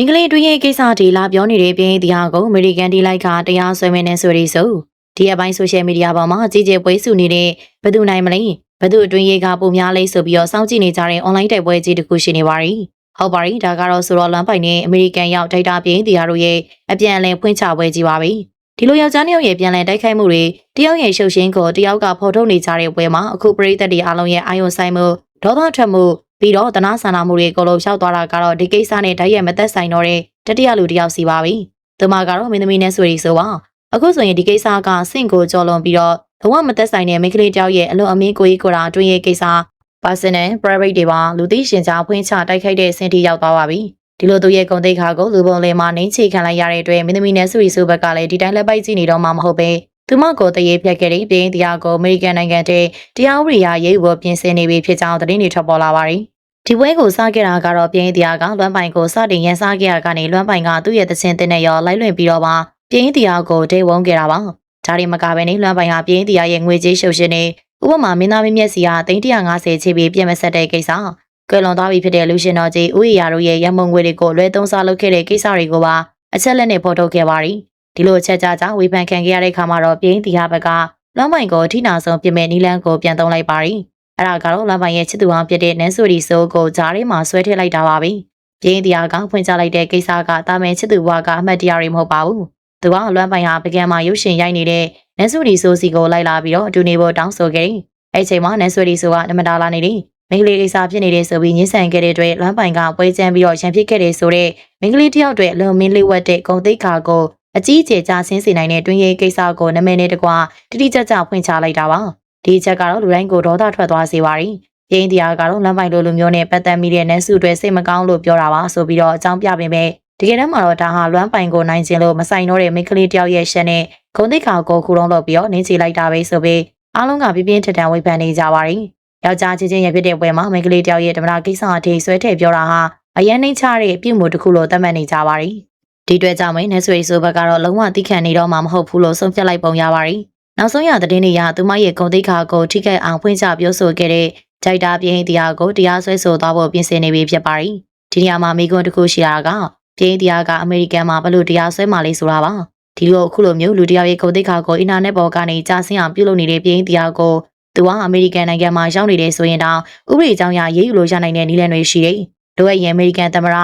မင်္ဂလေးတွင်းရဲ့ကိစ္စဒီလာပြောနေတဲ့ပြည်တရားကိုအမေရိကန်ဒီလိုက်ကတရားစွဲမင်းနဲ့ဆိုရီဆိုဒီအပိုင်းဆိုရှယ်မီဒီယာပေါ်မှာအကြီးကျယ်ပွဲစုနေတဲ့ဘယ်သူနိုင်မလဲဘယ်သူအတွင်းရေးကပုံများလဲဆိုပြီးတော့စောင့်ကြည့်နေကြတဲ့ online တိုက်ပွဲကြီးတစ်ခုရှိနေပါရီဟုတ်ပါရီဒါကတော့ဆိုတော့လမ်းပိုင်နဲ့အမေရိကန်ရောက်ဒိုက်တာပြည်တရားတို့ရဲ့အပြန်အလှန်ဖွင့်ချပွဲကြီးပါပဲဒီလိုယောက်ျားနှစ်ယောက်ရဲ့ပြန်လည်တိုက်ခိုက်မှုတွေတယောက်ရဲ့ရှုပ်ရှင်းကိုတယောက်ကဖော်ထုတ်နေကြတဲ့ပွဲမှာအခုပရိသတ်တွေအားလုံးရဲ့အာယုံဆိုင်မှုဒေါသထွက်မှု ပြီးတော့တနာဆန္ဒမှုတွေအကုန်လုံးရောက်သွားတာကတော့ဒီကိစ္စနဲ့ဓာတ်ရိုက်မသက်ဆိုင်တော့တဲ့တတိယလူတစ်ယောက်စီပါပြီ။သူမကတော့မင်းသမီးနဲ့ဆွေရီဆိုပါ။အခုဆိုရင်ဒီကိစ္စကစင့်ကိုကြော်လွန်ပြီးတော့ဘဝမသက်ဆိုင်တဲ့မိန်းကလေးတယောက်ရဲ့အလွန်အမင်းကိုကြီးကိုယ်တာအတွင်းရဲ့ကိစ္စ personal private တွေပါလူသိရှင်ကြားဖွင့်ချတိုက်ခိုက်တဲ့ဆင်တီရောက်သွားပါပြီ။ဒီလိုသူရဲ့ဂုံတိတ်ခါကိုလူပုံလေးမှာနှင်းချခံလိုက်ရတဲ့အတွက်မင်းသမီးနဲ့ဆွေရီဆိုဘက်ကလည်းဒီတိုင်းလက်ပိုက်ကြည့်နေတော့မှမဟုတ်ပဲသူမကိုတရေပြက်ခဲ့တဲ့ပြည်တရားကိုအမေရိကန်နိုင်ငံတဲ့တရားဥပဒေအရရေးဘောပြင်ဆင်နေပြီဖြစ်ကြောင်းသတင်းတွေထွက်ပေါ်လာပါတယ်။ ဒီပွဲကိုစခဲ့တာကတော့ပြည်တရားကလွမ်းပိုင်ကိုစတင်ရန်စားခဲ့ရကနေလွမ်းပိုင်ကသူ့ရဲ့သချင်းတင်နဲ့ရောလိုက်လွင်ပြီးတော့မှပြည်တရားကိုဒိတ်ဝုန်းခဲ့တာပါ။ဒါတွေမကဘဲနဲ့လွမ်းပိုင်ကပြည်တရားရဲ့ငွေကြေးရှုပ်ရှင်နေဥပမာမင်းသားမင်းမျက်စီဟာ350ချေပြီးပြင်မဆက်တဲ့ကိစ္စကွယ်လွန်သွားပြီဖြစ်တဲ့လူရှင်တော်ကြီးဦးရီယာတို့ရဲ့ရမုံငွေတွေကိုလွဲသုံးစားလုပ်ခဲ့တဲ့ကိစ္စတွေကိုပါအချက်လက်နဲ့ဖော်ထုတ်ခဲ့ပါရီ။ဒီလိုအချက်ကြကြဝေဖန်ခံခဲ့ရတဲ့ခါမှာတော့ပြင်းတီဟာဘက်ကလွမ်းပိုင်ကိုထိနာဆုံးပြင်မဲ့နီလန်းကိုပြန်သုံးလိုက်ပါရီ အဲ့ဒါကတော့လွမ်းပိုင်ရဲ့ချစ်သူအောင်ဖြစ်တဲ့နန်းဆိုရီဆိုးကိုဂျားထဲမှာဆွဲထည့်လိုက်တာပါပဲပြင်းတီဟာကဖွင့်ချလိုက်တဲ့ကိစ္စကတာမန်ချစ်သူဘွားကအမှတ်တရတွေမဟုတ်ပါဘူးသူကလွမ်းပိုင်ဟာပကံမှာရုပ်ရှင်ရိုက်နေတဲ့နန်းဆိုရီဆိုးစီကိုလိုက်လာပြီးတော့အတူနေဖို့တောင်းဆိုခဲ့တယ်အဲ့ချိန်မှာနန်းဆိုရီဆိုးကနမတာလာနေတယ်မင်္ဂလေးကိစ္စဖြစ်နေတဲ့ဆိုပြီးညှဉ်းဆန်ခဲ့တဲ့အတွက်လွမ်းပိုင်ကပွဲချမ်းပြီးတော့ရန်ဖြစ်ခဲ့တဲ့ဆိုတော့မင်္ဂလေးတယောက်အတွက်အလွန်မင်းလေးဝတ်တဲ့ဂုံသိက္ခာကိုအကြီးအကျယ်ကြာဆင်းစေနိုင်တဲ့တွင်းရေးကိစ္စကိုနမဲနဲ့တကွာတိတိကျကျဖွင့်ချလိုက်တာပါ ဒီချက်ကတော့လူတိုင်းကိုဒေါသထွက်သွားစေပါရီပြင်းတရားကတော့လမ်းပိုင်လိုလူမျိုးနဲ့ပတ်သက်မိတဲ့နန်းစုတွေစိတ်မကောင်းလို့ပြောတာပါဆိုပြီးတော့အကြောင်းပြပင်ပဲတကယ်တမ်းမှာတော့ဒါဟာလွမ်းပိုင်ကိုနိုင်ခြင်းလို့မဆိုင်တော့တဲ့မိန်းကလေးတယောက်ရဲ့ရှက်နဲ့ဂုံတိတ်ခါကိုခုလုံးလုပ်ပြီးတော့နင်းချလိုက်တာပဲဆိုပြီးအားလုံးကပြပြင်းထန်ထန်ဝေဖန်နေကြပါရီယောက်ျားချင်းချင်းရဖြစ်တဲ့ပွဲမှာမိန်းကလေးတယောက်ရဲ့ဓမ္မတာကိစ္စအထိဆွဲထည့်ပြောတာဟာအရန်နှိမ့်ချတဲ့အပြုတ်မှုတစ်ခုလို့သတ်မှတ်နေကြပါရီဒီအတွက်ကြောင့်မင်းနဲ့ဆွေဆိုဘက်ကတော့လုံးဝတိခတ်နေတော့မှမဟုတ်ဘူးလို့ဆုံးဖြတ်လိုက်ပုံရပါရီ နောက်ဆုံးရသတင်းတွေရသူမရဲ့ဂုံတိတ်ခါကိုထိခိုက်အောင်ဖွင့်ချပြောဆိုခဲ့တဲ့ဂျိုက်တာပြင်းတရားကိုတရားစွဲဆိုသွားဖို့ပြင်ဆင်နေပြီဖြစ်ပါရီဒီနေရာမှာမိကွန်းတစ်ခုရှိတာကပြင်းတရားကအမေရိကန်မှာဘလို့တရားစွဲမှလဲဆိုတာပါဒီလိုအခုလိုမျိုးလူတယောက်ရဲ့ဂုံတိတ်ခါကိုအင်တာနက်ပေါ်ကနေကြားဆင်းအောင်ပြုလုပ်နေတဲ့ပြင်းတရားကိုသူကအမေရိကန်နိုင်ငံမှာရောက်နေတယ်ဆိုရင်တောင်ဥပဒေကြောင်းအရရေးယူလို့ရနိုင်တဲ့နည်းလမ်းတွေရှိတယ်။တို့ရဲ့အမေရိကန်သမ္မတ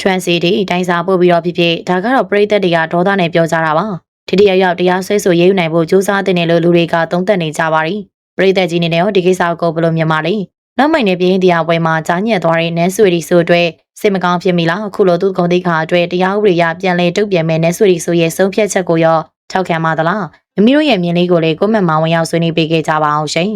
transit တွေတိုင်းစာပို့ပြီးတော့ဖြစ်ဖြစ်ဒါကတော့ပြည်သက်တွေကဒေါသနဲ့ပြောကြတာပါ ထိတိယရောက်တရားဆွဲဆိုရေးယူနိုင်ဖို့ကြိုးစားတဲ့လို့လူတွေကသုံးသပ်နေကြပါရီပြည်သက်ကြီးနေနဲ့ရောဒီကိစ္စကိုဘယ်လိုမြင်ပါလဲနောက်မိုင်နဲ့ပြင်းတရားပွဲမှာကြားညက်သွားတဲ့နန်းဆွေရီဆိုအတွက်စိတ်မကောင်းဖြစ်မိလားအခုလိုသူဂုံတိခါအတွက်တရားဥပဒေရပြန်လဲတုတ်ပြန်မဲ့နန်းဆွေရီဆိုရဲ့ဆုံးဖြတ်ချက်ကိုရောထောက်ခံပါသလားမမီတို့ရဲ့မြင်လေးကိုလည်းကိုမက်မောင်ဝင်ရောက်ဆွေးနွေးပေးခဲ့ကြပါအောင်ရှင်